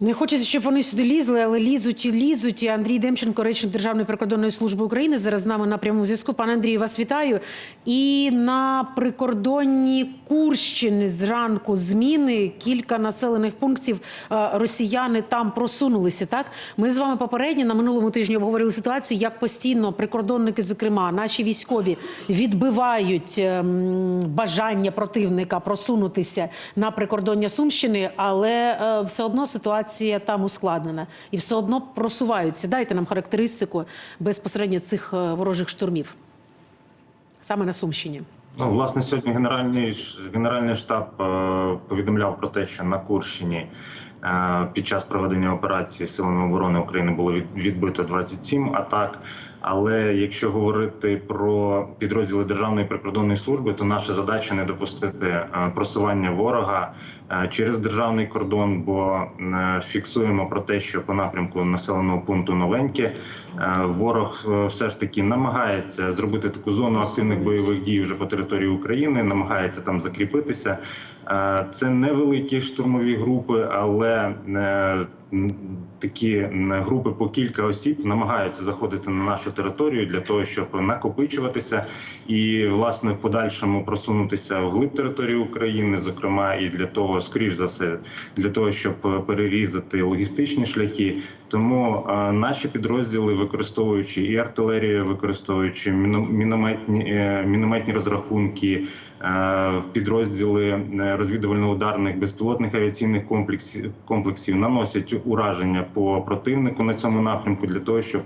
Не хочеться, щоб вони сюди лізли, але лізуть і лізуть. І Андрій Демченко, речник Державної прикордонної служби України, зараз з нами на прямому зв'язку. Пане Андрію, вас вітаю. І на прикордонні Курщини зранку зміни кілька населених пунктів е, росіяни там просунулися. Так ми з вами попередньо на минулому тижні обговорили ситуацію, як постійно прикордонники, зокрема, наші військові відбивають ем, бажання противника просунутися на прикордоння Сумщини, але е, все одно ситуація там ускладнена і все одно просуваються. Дайте нам характеристику безпосередньо цих е, ворожих штурмів саме на Сумщині. Ну, власне, сьогодні генеральний генеральний штаб е, повідомляв про те, що на Курщині е, під час проведення операції силами оборони України було від- відбито 27 атак. Але якщо говорити про підрозділи Державної прикордонної служби, то наша задача не допустити е, просування ворога е, через державний кордон, бо е, фіксуємо про те, що по напрямку населеного пункту новеньке ворог все ж таки намагається зробити таку зону активних бойових дій вже по території України, намагається там закріпитися. Це невеликі штурмові групи, але такі групи по кілька осіб намагаються заходити на нашу територію для того, щоб накопичуватися і власне в подальшому просунутися вглиб території України, зокрема і для того, скоріш за все, для того, щоб е, перерізати логістичні шляхи. Тому е, наші підрозділи, використовуючи і артилерію, використовуючи міно- мінометні, е, мінометні розрахунки, е, підрозділи е, розвідувально-ударних безпілотних авіаційних комплексів, комплексів наносять ураження по противнику на цьому напрямку для того, щоб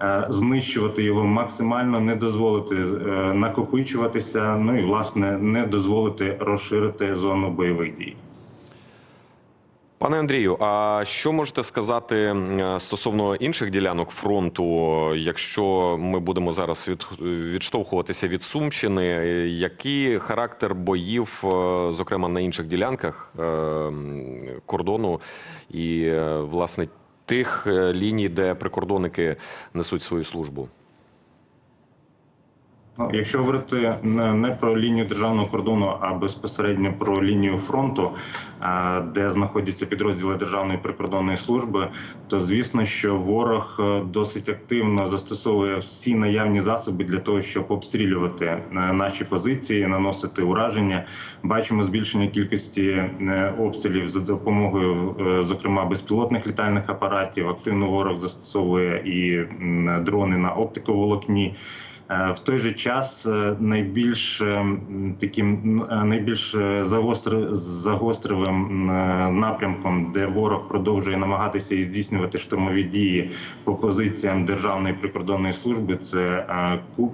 е, знищувати його максимально, не дозволити накопичуватися. Ну і власне не дозволити розширити зону бойових дій. Пане Андрію, а що можете сказати е, стосовно інших ділянок фронту, якщо ми будемо зараз від, відштовхуватися від Сумщини, який характер боїв, е, зокрема на інших ділянках е, кордону і власне тих ліній, де прикордонники несуть свою службу? Ну, якщо говорити не, про лінію державного кордону, а безпосередньо про лінію фронту, е, де знаходяться підрозділи Державної прикордонної служби, то звісно, що ворог е, досить активно застосовує всі наявні засоби для того, щоб обстрілювати е, наші позиції, наносити ураження. Бачимо збільшення кількості обстрілів за допомогою, зокрема, безпілотних літальних апаратів. Активно ворог застосовує і дрони на оптиковолокні. Е, В той же час е, найбільш е, таким найбільш загостр... загостривим напрямком, де ворог продовжує намагатися і здійснювати штурмові дії по позиціям Державної прикордонної служби, це Ку-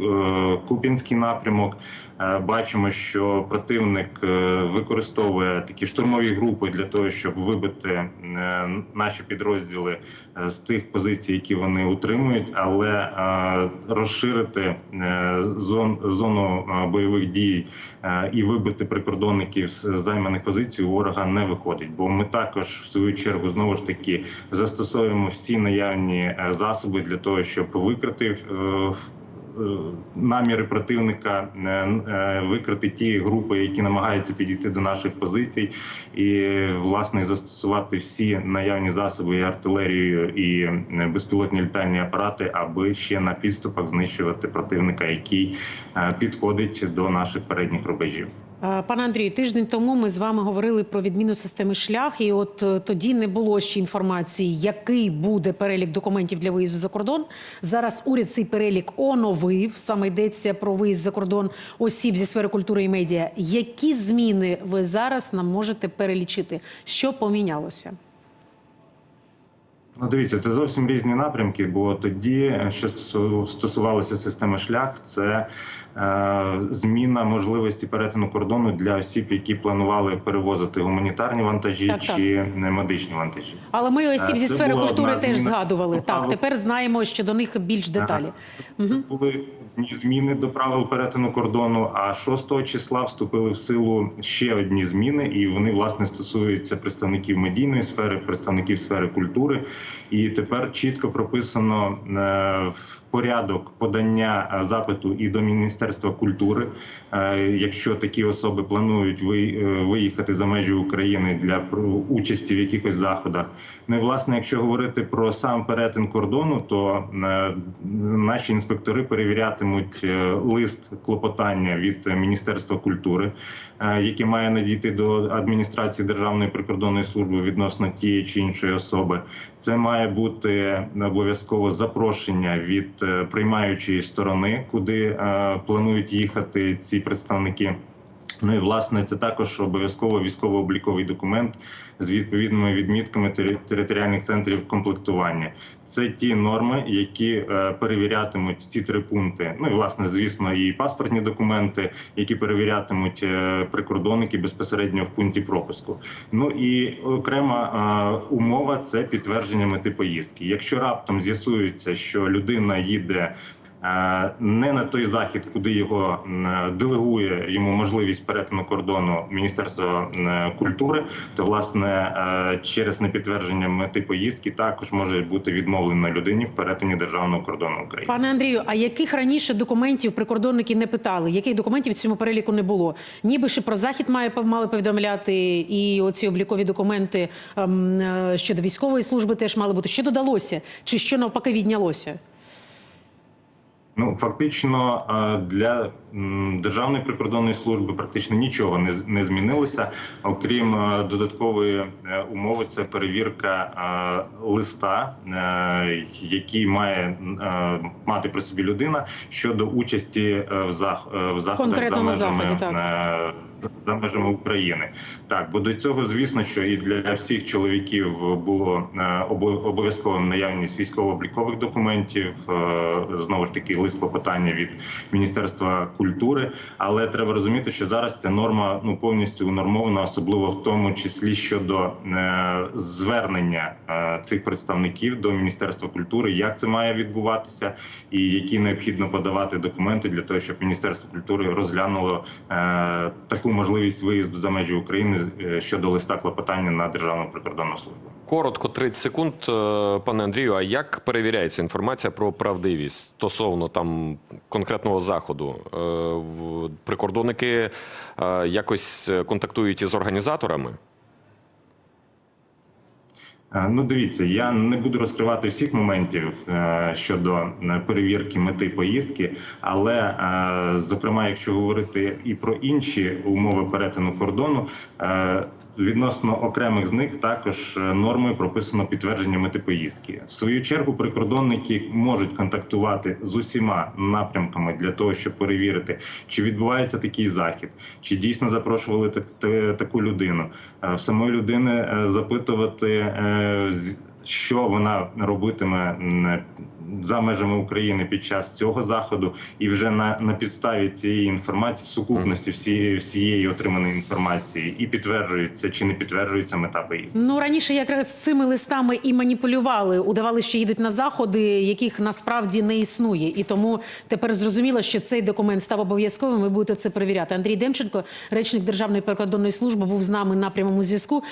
Куп'янський напрямок. Е, Бачимо, що противник е, використовує такі штурмові групи для того, щоб вибити е, наші підрозділи з тих позицій, які вони утримують, але розширити зон, зону бойових дій і вибити прикордонників з займаних позицій у ворога не виходить. Бо ми також в свою чергу знову ж таки застосовуємо всі наявні засоби для того, щоб викрити. Е, Наміри противника е, е, викрити ті групи, які намагаються підійти до наших позицій, і власне застосувати всі наявні засоби і артилерію і безпілотні літальні апарати, аби ще на підступах знищувати противника, який підходить до наших передніх рубежів. Е, Пане Андрію, тиждень тому ми з вами говорили про відміну системи шлях, і от е, тоді не було ще інформації, який буде перелік документів для виїзду за кордон. Зараз уряд цей перелік оновив. Саме йдеться про виїзд за кордон осіб зі сфери культури і медіа. Які зміни ви зараз нам можете перелічити? Що помінялося? Ну, дивіться, це зовсім різні напрямки. Бо тоді, е, що стосувалося системи шлях, це зміна можливості перетину кордону для осіб, які планували перевозити гуманітарні вантажі Так, так. чи е, медичні вантажі. Але ми осіб Е, зі це сфери культури теж зміна. згадували. Так, тепер знаємо що до них більш деталі. Це були одні зміни до правил перетину кордону. А 6 числа вступили в силу ще одні зміни, і вони власне стосуються представників медійної сфери, представників сфери культури. І тепер чітко прописано е, в порядок подання е, запиту і до Міністерства культури, е, якщо такі особи планують е, виїхати за межі України для участі в якихось заходах. Ну і власне, якщо говорити про сам перетин кордону, то е, наші інспектори перевірятимуть лист клопотання від Міністерства культури, е, який має надійти до адміністрації Державної прикордонної служби відносно тієї чи іншої особи. Це має бути обов'язково запрошення від е, приймаючої сторони, куди е, планують їхати ці представники. Ну і власне це також обов'язково військово-обліковий документ з відповідними відмітками тери- територіальних центрів комплектування. Це ті норми, які е, перевірятимуть ці три пункти. Ну і власне, звісно, і паспортні документи, які перевірятимуть е, прикордонники безпосередньо в пункті пропуску. Ну і окрема е, умова це підтвердження мети поїздки. Якщо раптом з'ясується, що людина їде. Е, Не на той захід, куди його делегує йому можливість перетину кордону Міністерства культури, то власне е, через непідтвердження мети поїздки також може бути відмовлено людині в перетині державного кордону України. Пане Андрію, а яких раніше документів прикордонники не питали? Яких документів в цьому переліку не було? Ніби ще про захід має мали повідомляти, і оці облікові документи ем, е, щодо військової служби теж мали бути. Що додалося? Чи що навпаки віднялося? Ну фактично е, для державної прикордонної служби практично нічого не не змінилося, окрім е, додаткової е, умови. Це перевірка листа, який має мати при собі людина щодо участі в зах заходах за межами заході, так. За межами України. Так, бо до цього, звісно, що і для всіх чоловіків було е, обо- обов'язковим наявність військово-облікових документів. е, Знову ж таки, лист клопотання від Міністерства культури. Але треба розуміти, що зараз ця норма ну повністю унормована, особливо в тому числі щодо е, звернення цих представників до Міністерства культури, як це має відбуватися, і які необхідно подавати документи для того, щоб Міністерство культури розглянуло е, таку можливість виїзду за межі України е, щодо листа клопотання на державну прикордонну службу. Коротко, 30 секунд, е, пане Андрію. А як перевіряється інформація про правдивість стосовно там конкретного заходу? Е, Прикордонники якось контактують із організаторами? Е, Ну, дивіться, я не буду розкривати всіх моментів е, щодо е, перевірки мети поїздки, але зокрема, якщо говорити і про інші умови перетину кордону. Відносно окремих з них також е, нормою прописано підтвердження мети поїздки. В свою чергу прикордонники можуть контактувати з усіма напрямками для того, щоб перевірити, чи відбувається такий захід, чи дійсно запрошували так- та- таку людину. Е, В самої людини е, запитувати, що вона робитиме за межами України під час цього заходу, і вже на, на підставі цієї інформації, в сукупності всієї всієї отриманої інформації, і підтверджується чи не підтверджується мета поїздки. Ну раніше якраз цими листами і маніпулювали, удавали, що їдуть на заходи, яких насправді не існує. І тому тепер зрозуміло, що цей документ став обов'язковим. Ви будете це перевіряти. Андрій Демченко, речник Державної прикордонної служби, був з нами на прямому зв'язку.